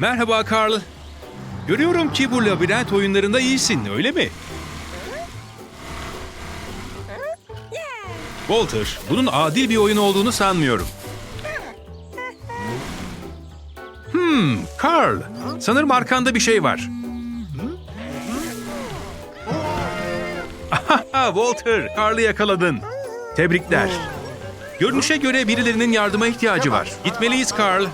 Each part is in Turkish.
Merhaba Carl. Görüyorum ki bu labirent oyunlarında iyisin, öyle mi? Walter, bunun adil bir oyun olduğunu sanmıyorum. Hmm, Carl. Sanırım arkanda bir şey var. Aha, Walter, Carl'ı yakaladın. Tebrikler. Görünüşe göre birilerinin yardıma ihtiyacı var. Gitmeliyiz Carl.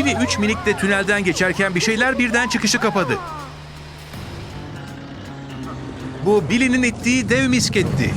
Livi 3 minikle tünelden geçerken bir şeyler birden çıkışı kapadı. Bu Billy'nin ittiği dev misketti.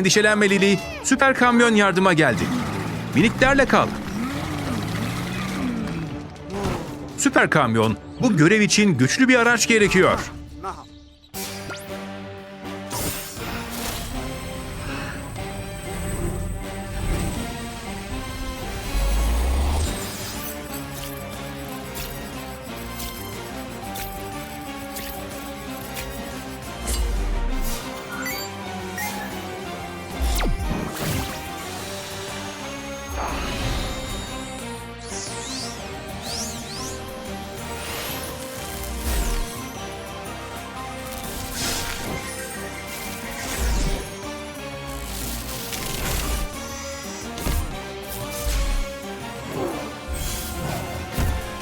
Endişelenme Lili, süper kamyon yardıma geldi. Miniklerle kal. Süper kamyon, bu görev için güçlü bir araç gerekiyor.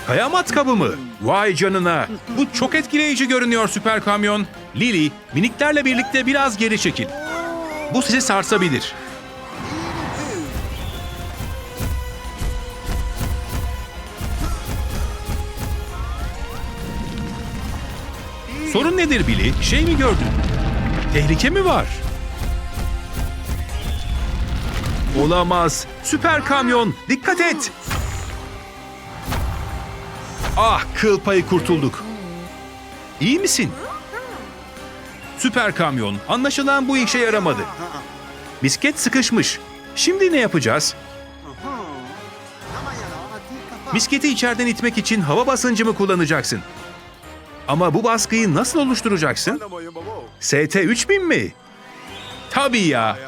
Kaya matkabı mı? Vay canına. Bu çok etkileyici görünüyor süper kamyon. Lily, miniklerle birlikte biraz geri çekil. Bu sizi sarsabilir. Sorun nedir Billy? Şey mi gördün? Tehlike mi var? Olamaz. Süper kamyon, dikkat et. Ah kıl payı kurtulduk. İyi misin? Süper kamyon. Anlaşılan bu işe yaramadı. Misket sıkışmış. Şimdi ne yapacağız? Misketi içeriden itmek için hava basıncı mı kullanacaksın? Ama bu baskıyı nasıl oluşturacaksın? ST 3000 mi? Tabii ya.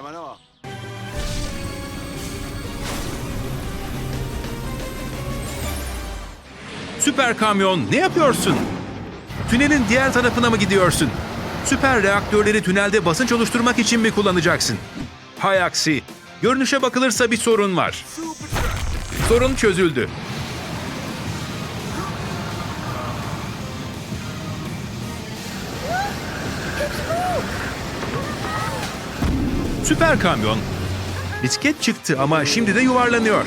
Süper kamyon ne yapıyorsun? Tünelin diğer tarafına mı gidiyorsun? Süper reaktörleri tünelde basınç oluşturmak için mi kullanacaksın? Hay aksi. Görünüşe bakılırsa bir sorun var. Sorun çözüldü. Süper kamyon. Bisiklet çıktı ama şimdi de yuvarlanıyor.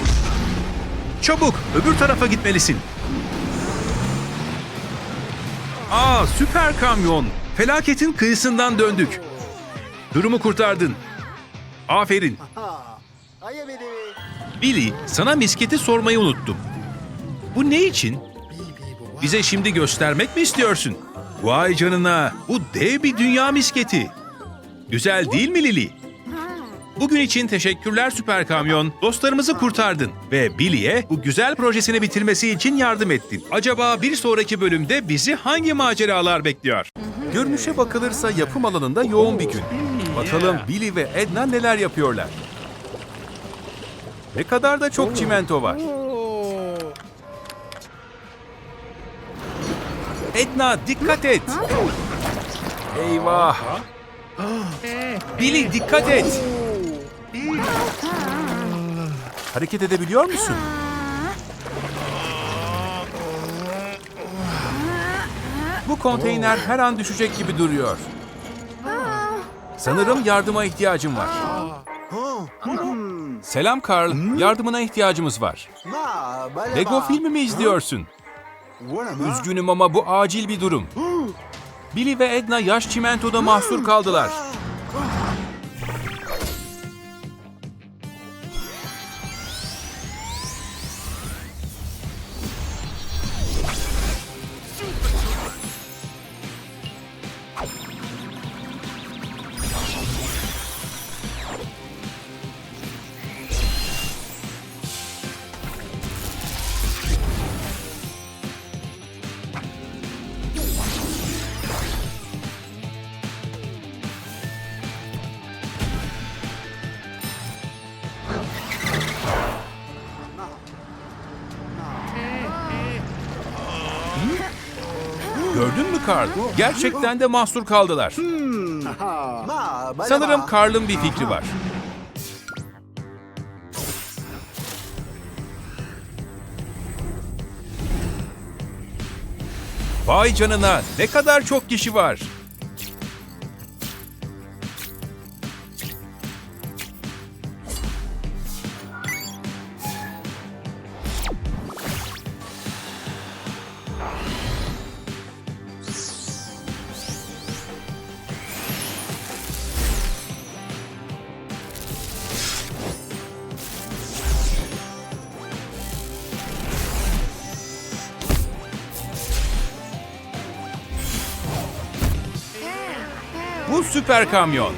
Çabuk öbür tarafa gitmelisin. Aa süper kamyon. Felaketin kıyısından döndük. Durumu kurtardın. Aferin. Billy, sana misketi sormayı unuttum. Bu ne için? Bize şimdi göstermek mi istiyorsun? Vay canına, bu dev bir dünya misketi. Güzel değil mi Lily? Bugün için teşekkürler Süper Kamyon. Dostlarımızı kurtardın ve Billy'e bu güzel projesini bitirmesi için yardım ettin. Acaba bir sonraki bölümde bizi hangi maceralar bekliyor? Görünüşe bakılırsa yapım alanında yoğun bir gün. Bakalım Billy ve Edna neler yapıyorlar. Ne kadar da çok çimento var. Edna dikkat et. Eyvah. Billy dikkat et. Hareket edebiliyor musun? Bu konteyner her an düşecek gibi duruyor. Sanırım yardıma ihtiyacım var. Selam Carl, yardımına ihtiyacımız var. Lego filmi mi izliyorsun? Üzgünüm ama bu acil bir durum. Billy ve Edna yaş çimentoda mahsur kaldılar. Carl? Gerçekten de mahsur kaldılar. Sanırım Carl'ın bir fikri var. Vay canına ne kadar çok kişi var. Bu süper kamyon.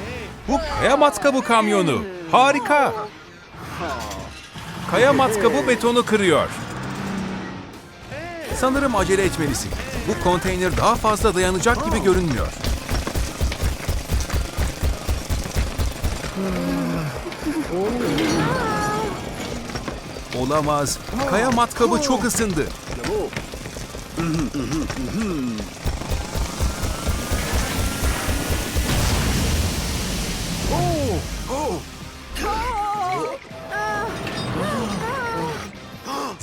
Bu kaya matkabı kamyonu. Harika. Kaya matkabı betonu kırıyor. Sanırım acele etmelisin. Bu konteyner daha fazla dayanacak gibi görünmüyor. Olamaz. Kaya matkabı çok ısındı.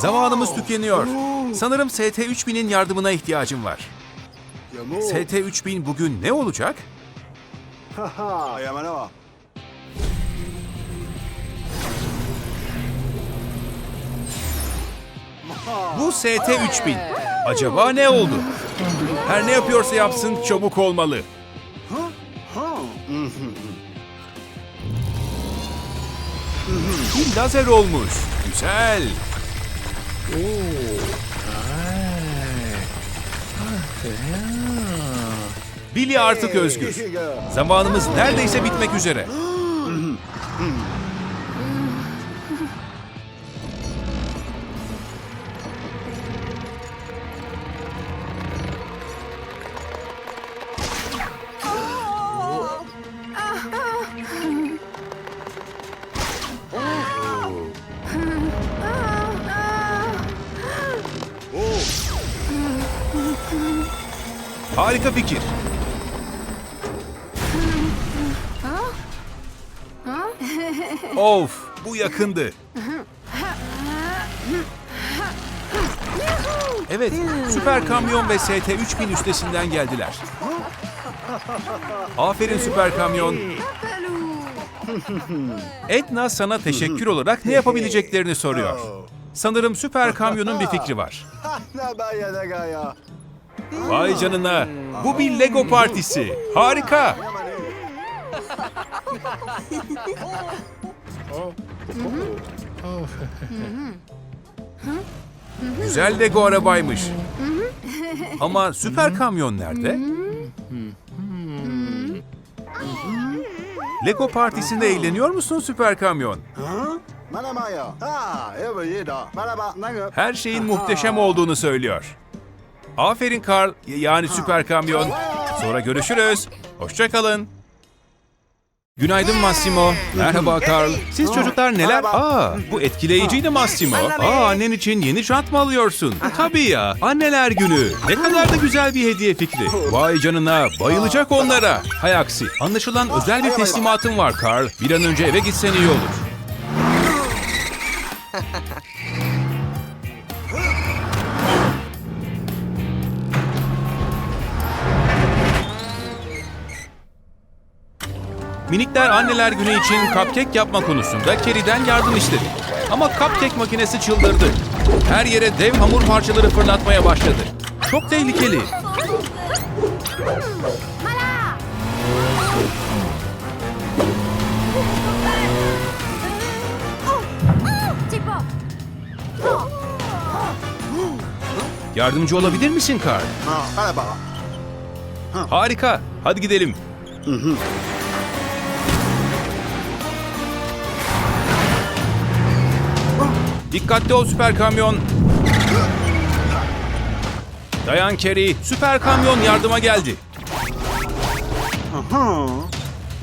Zamanımız tükeniyor. Sanırım ST-3000'in yardımına ihtiyacım var. ST-3000 bugün ne olacak? Bu ST-3000. Acaba ne oldu? Her ne yapıyorsa yapsın çabuk olmalı. Bir lazer olmuş. Güzel. Billy artık özgür. Zamanımız neredeyse bitmek üzere. Harika fikir. Of, bu yakındı. Evet, süper kamyon ve ST-3000 üstesinden geldiler. Aferin süper kamyon. Edna sana teşekkür olarak ne yapabileceklerini soruyor. Sanırım süper kamyonun bir fikri var. Vay canına. Bu bir Lego partisi. Harika. Güzel Lego arabaymış. Ama süper kamyon nerede? Lego partisinde eğleniyor musun süper kamyon? Her şeyin muhteşem olduğunu söylüyor. Aferin Carl, y- yani süper kamyon. Sonra görüşürüz. Hoşçakalın. Günaydın Massimo. Merhaba Carl. Siz çocuklar neler? Aa, bu etkileyiciydi Massimo. Aa, annen için yeni jant mı alıyorsun? Tabii ya, anneler günü. Ne kadar da güzel bir hediye fikri. Vay canına, bayılacak onlara. Hay aksi, anlaşılan özel bir teslimatın var Carl. Bir an önce eve gitsen iyi olur. Minikler anneler günü için cupcake yapma konusunda Kerry'den yardım istedi. Ama cupcake makinesi çıldırdı. Her yere dev hamur parçaları fırlatmaya başladı. Çok tehlikeli. Yardımcı olabilir misin Carl? Harika. Hadi gidelim. Hı hı. Dikkatli ol süper kamyon. Dayan Kerry. Süper kamyon yardıma geldi.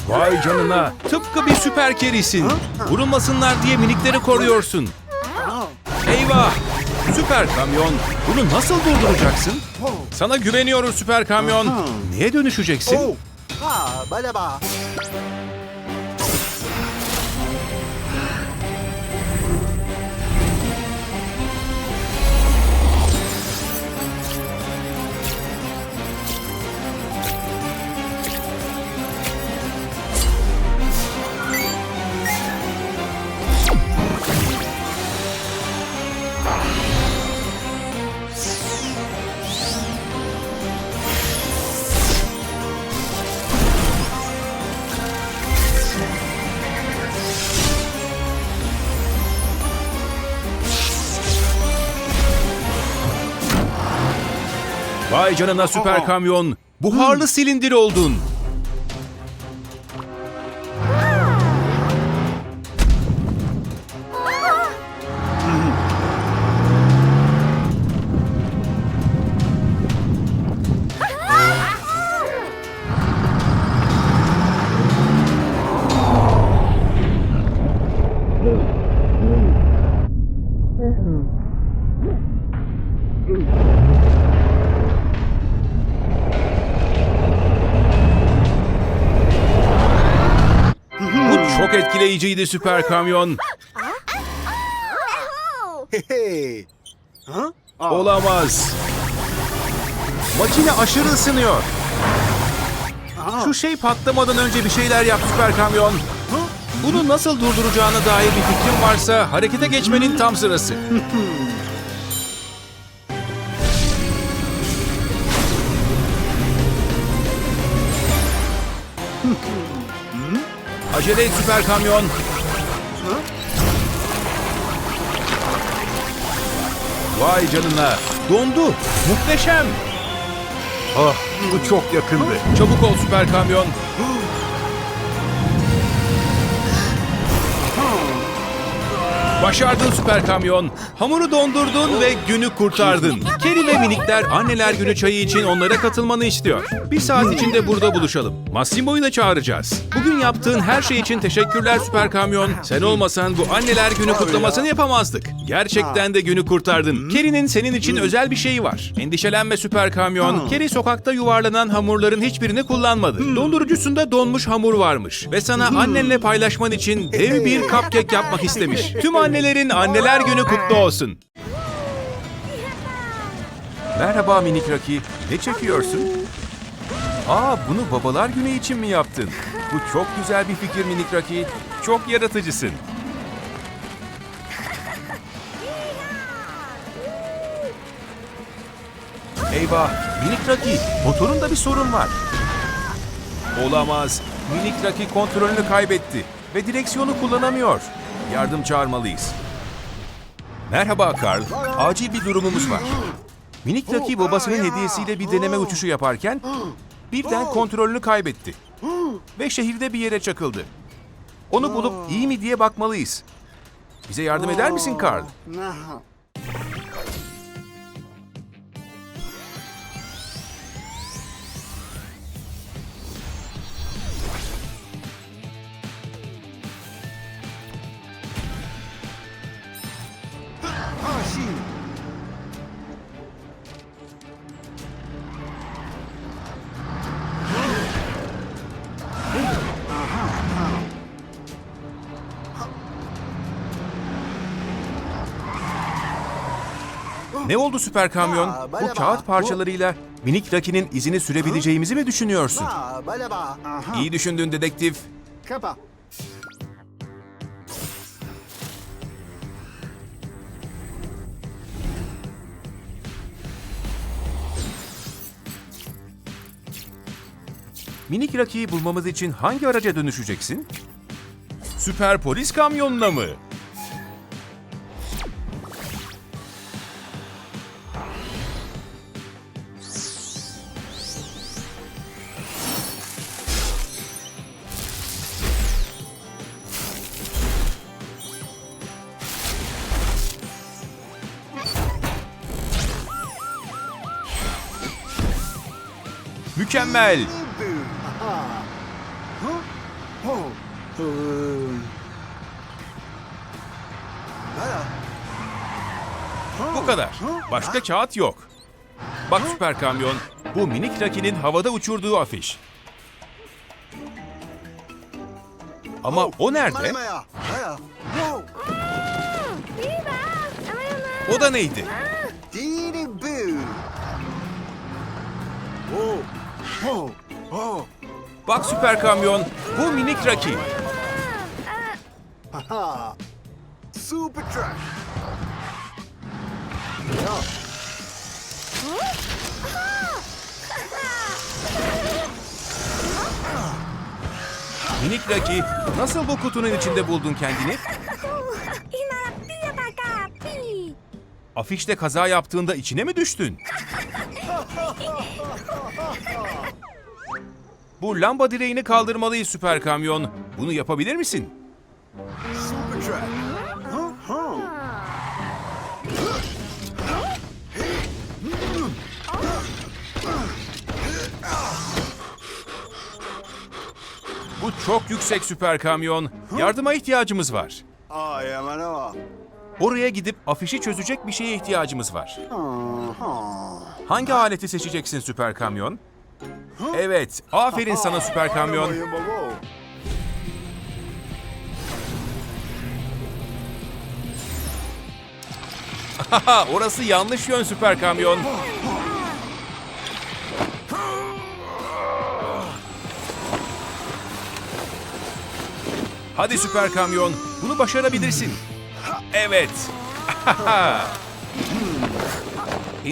Vay canına. Tıpkı bir süper kerisin. Vurulmasınlar diye minikleri koruyorsun. Eyvah! Süper kamyon. Bunu nasıl durduracaksın? Sana güveniyoruz süper kamyon. Neye dönüşeceksin? Vay canına süper kamyon. Buharlı silindir oldun. etkileyiciydi süper kamyon. Olamaz. Makine aşırı ısınıyor. Şu şey patlamadan önce bir şeyler yap süper kamyon. Bunu nasıl durduracağına dair bir fikrim varsa harekete geçmenin tam sırası. Acele et süper kamyon. Vay canına. Dondu. Muhteşem. Ah bu çok yakındı. Çabuk ol süper kamyon. Başardın süper kamyon. Hamuru dondurdun ve günü kurtardın. Keri ve minikler anneler günü çayı için onlara katılmanı istiyor. Bir saat içinde burada buluşalım. Massimo'yu da çağıracağız. Bugün yaptığın her şey için teşekkürler süper kamyon. Sen olmasan bu anneler günü kutlamasını yapamazdık. Gerçekten de günü kurtardın. Keri'nin senin için özel bir şeyi var. Endişelenme süper kamyon. Keri sokakta yuvarlanan hamurların hiçbirini kullanmadı. Dondurucusunda donmuş hamur varmış. Ve sana annenle paylaşman için dev bir cupcake yapmak istemiş. Tüm annelerin anneler günü kutlu olsun. Merhaba minik Raki. Ne çekiyorsun? Aa bunu babalar günü için mi yaptın? Bu çok güzel bir fikir minik Raki. Çok yaratıcısın. Eyvah! Minik Raki, motorunda bir sorun var. Olamaz. Minik Raki kontrolünü kaybetti ve direksiyonu kullanamıyor. Yardım çağırmalıyız. Merhaba Carl. Acil bir durumumuz var. Minik Raki babasının hediyesiyle bir deneme uçuşu yaparken birden kontrolünü kaybetti. ve şehirde bir yere çakıldı. Onu bulup iyi mi diye bakmalıyız. Bize yardım eder misin Carl? Ne oldu süper kamyon? Bu kağıt parçalarıyla minik Rocky'nin izini sürebileceğimizi mi düşünüyorsun? İyi düşündün dedektif. Kapa. Minik Rocky'yi bulmamız için hangi araca dönüşeceksin? Süper polis kamyonuna mı? Mükemmel. Bu kadar. Başka kağıt yok. Bak süper kamyon, bu minik Rocky'nin havada uçurduğu afiş. Ama o nerede? O da neydi? Bak süper kamyon, bu minik Rocky. Haha. Super truck. Minik Rocky, nasıl bu kutunun içinde buldun kendini? Afişte kaza yaptığında içine mi düştün? Bu lamba direğini kaldırmalıyız süper kamyon. Bunu yapabilir misin? Bu çok yüksek süper kamyon. Yardıma ihtiyacımız var. Oraya gidip afişi çözecek bir şeye ihtiyacımız var. Hangi aleti seçeceksin süper kamyon? Evet, aferin sana süper kamyon. Haha, orası yanlış yön süper kamyon. Hadi süper kamyon, bunu başarabilirsin. Evet.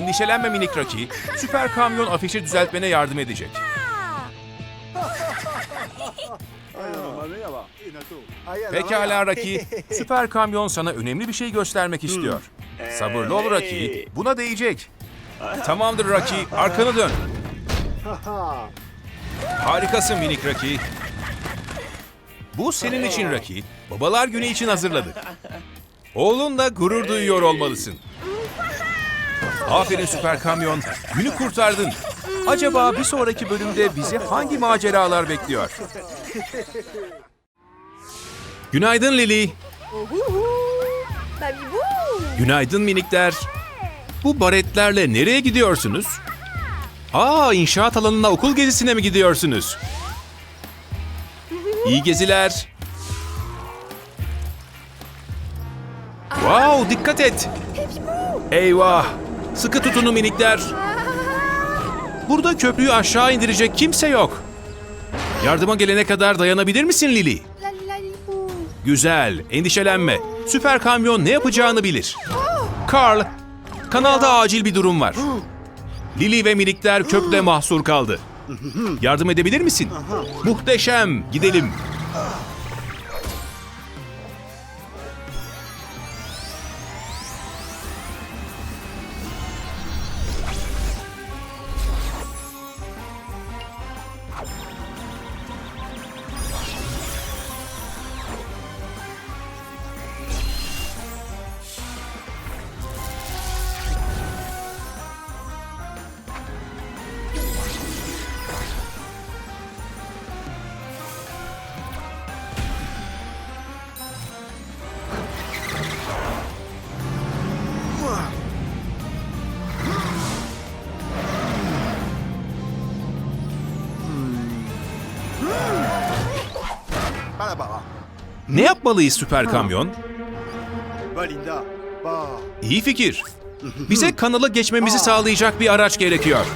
Endişelenme minik Rocky. Süper kamyon afişi düzeltmene yardım edecek. Pekala Rocky. Süper kamyon sana önemli bir şey göstermek istiyor. Sabırlı ol Rocky. Buna değecek. Tamamdır Rocky. Arkanı dön. Harikasın minik Rocky. Bu senin için Rocky. Babalar günü için hazırladık. Oğlunla gurur duyuyor olmalısın. Aferin süper kamyon. Günü kurtardın. Acaba bir sonraki bölümde bizi hangi maceralar bekliyor? Günaydın boo! Günaydın minikler. Bu baretlerle nereye gidiyorsunuz? Aa, inşaat alanına okul gezisine mi gidiyorsunuz? İyi geziler. Wow, dikkat et. Eyvah. Sıkı tutunu minikler. Burada köprüyü aşağı indirecek kimse yok. Yardıma gelene kadar dayanabilir misin boo! Güzel, endişelenme. Süper kamyon ne yapacağını bilir. Carl, kanalda acil bir durum var. Lily ve minikler köprüde mahsur kaldı. Yardım edebilir misin? Muhteşem, gidelim. Ne yapmalıyız süper kamyon? İyi fikir. Bize kanalı geçmemizi sağlayacak bir araç gerekiyor.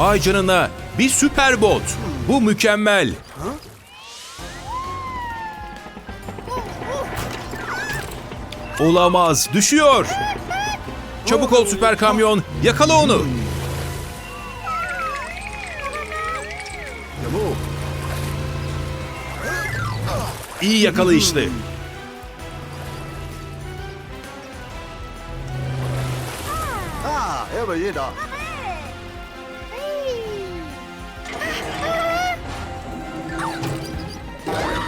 Vay canına bir süper bot. Bu mükemmel. Olamaz, düşüyor. Çabuk ol süper kamyon, yakala onu. İyi yakalayıştı. Ha, evet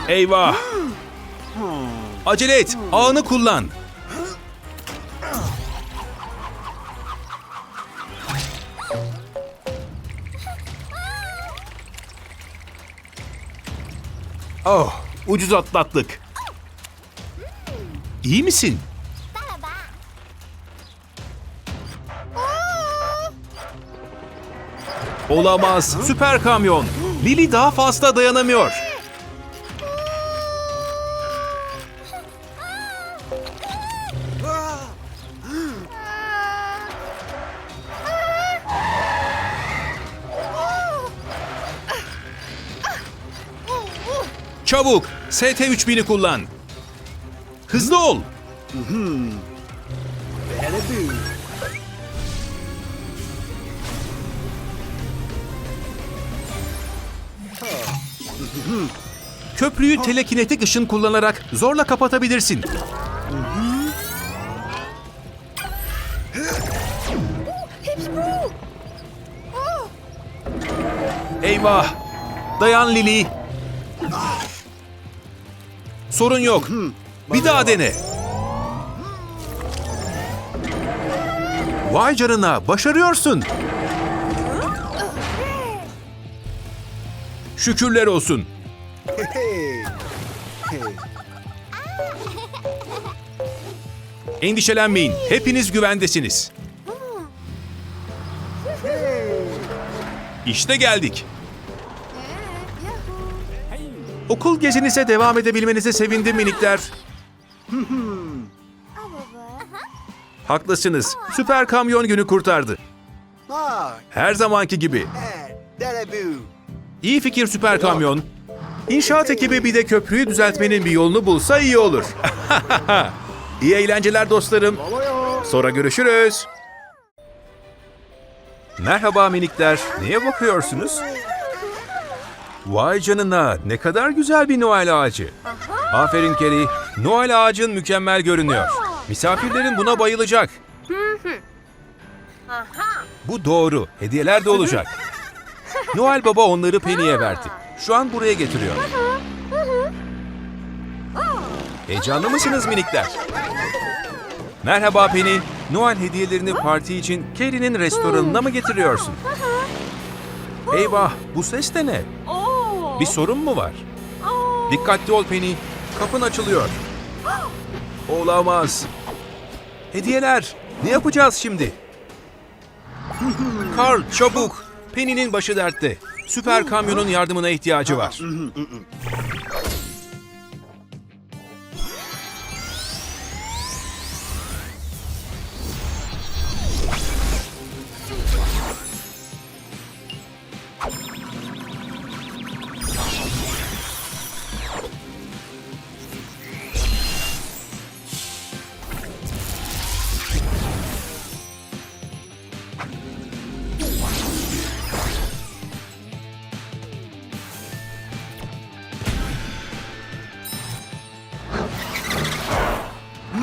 Eyvah. Acele et, ağını kullan. Oh, ucuz atlattık. İyi misin? Olamaz. Süper kamyon. Lily daha fazla dayanamıyor. Çabuk ST3000'i kullan. Hızlı ol. Köprüyü telekinetik ışın kullanarak zorla kapatabilirsin. Eyvah! Dayan Lily. Sorun yok. Bir daha dene. Vay canına, başarıyorsun. Şükürler olsun. Endişelenmeyin, hepiniz güvendesiniz. İşte geldik. Okul gezinize devam edebilmenize sevindim minikler. Haklısınız. Süper kamyon günü kurtardı. Her zamanki gibi. İyi fikir süper kamyon. İnşaat ekibi bir de köprüyü düzeltmenin bir yolunu bulsa iyi olur. iyi eğlenceler dostlarım. Sonra görüşürüz. Merhaba minikler. Neye bakıyorsunuz? Vay canına ne kadar güzel bir Noel ağacı. Aferin Kelly. Noel ağacın mükemmel görünüyor. Misafirlerin buna bayılacak. Bu doğru. Hediyeler de olacak. Noel Baba onları Penny'e verdi. Şu an buraya getiriyor. Heyecanlı mısınız minikler? Merhaba Penny. Noel hediyelerini parti için Carrie'nin restoranına mı getiriyorsun? Eyvah, bu ses de ne? Bir sorun mu var? Dikkatli ol Penny. Kapın açılıyor. Olamaz. Hediyeler. Ne yapacağız şimdi? Carl çabuk. Penny'nin başı dertte. Süper kamyonun yardımına ihtiyacı var.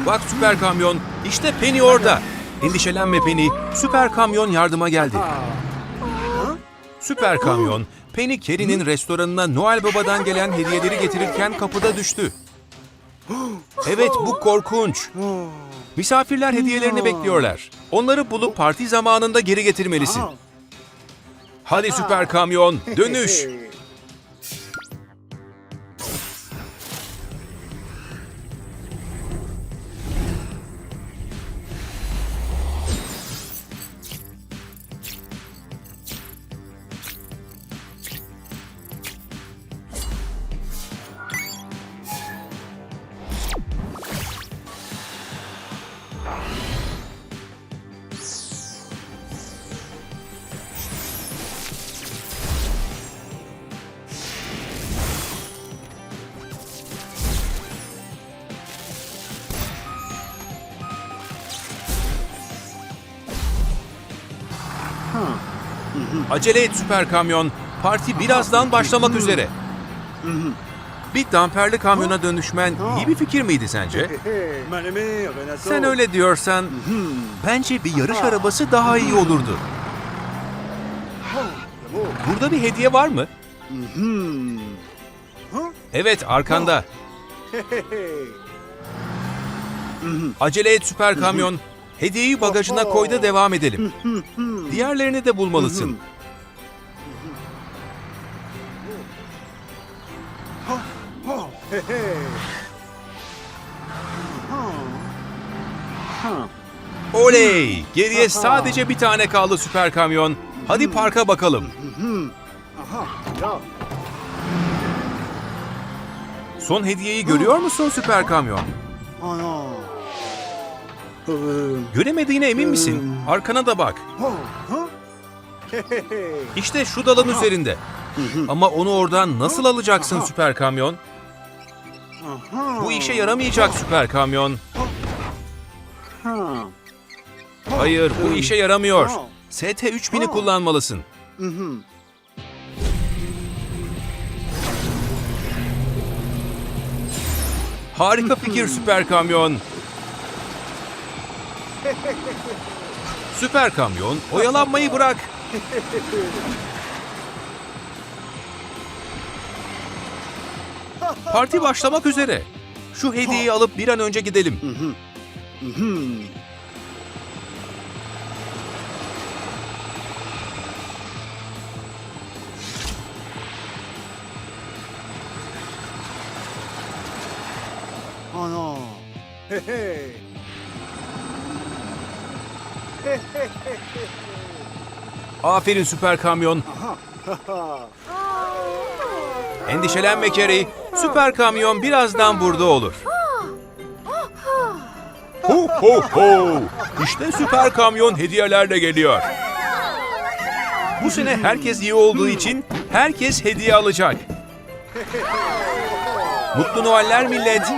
Bak süper kamyon. İşte Penny orada. Endişelenme Penny, süper kamyon yardıma geldi. Süper kamyon, Penny Carey'nin restoranına Noel Baba'dan gelen hediyeleri getirirken kapıda düştü. Evet bu korkunç. Misafirler hediyelerini bekliyorlar. Onları bulup parti zamanında geri getirmelisin. Hadi süper kamyon, dönüş. Acele et süper kamyon. Parti birazdan başlamak üzere. Bir damperli kamyona dönüşmen iyi bir fikir miydi sence? Sen öyle diyorsan bence bir yarış arabası daha iyi olurdu. Burada bir hediye var mı? Evet arkanda. Acele et süper kamyon. Hediyeyi bagajına koy da devam edelim. Diğerlerini de bulmalısın. Oley! Geriye sadece bir tane kaldı süper kamyon. Hadi parka bakalım. Son hediyeyi görüyor musun süper kamyon? Göremediğine emin misin? Arkana da bak. İşte şu dalın üzerinde. Ama onu oradan nasıl alacaksın süper kamyon? Bu işe yaramayacak süper kamyon. Hayır, bu işe yaramıyor. ST3000'i kullanmalısın. Harika fikir süper kamyon. Süper kamyon, oyalanmayı bırak. Parti başlamak üzere. Şu hediyeyi alıp bir an önce gidelim. Oh non. Hé hé. Aferin süper kamyon. Endişelenme Kerry. Süper kamyon birazdan burada olur. Ho ho ho! İşte süper kamyon hediyelerle geliyor. Bu sene herkes iyi olduğu için herkes hediye alacak. Mutlu Noeller millet.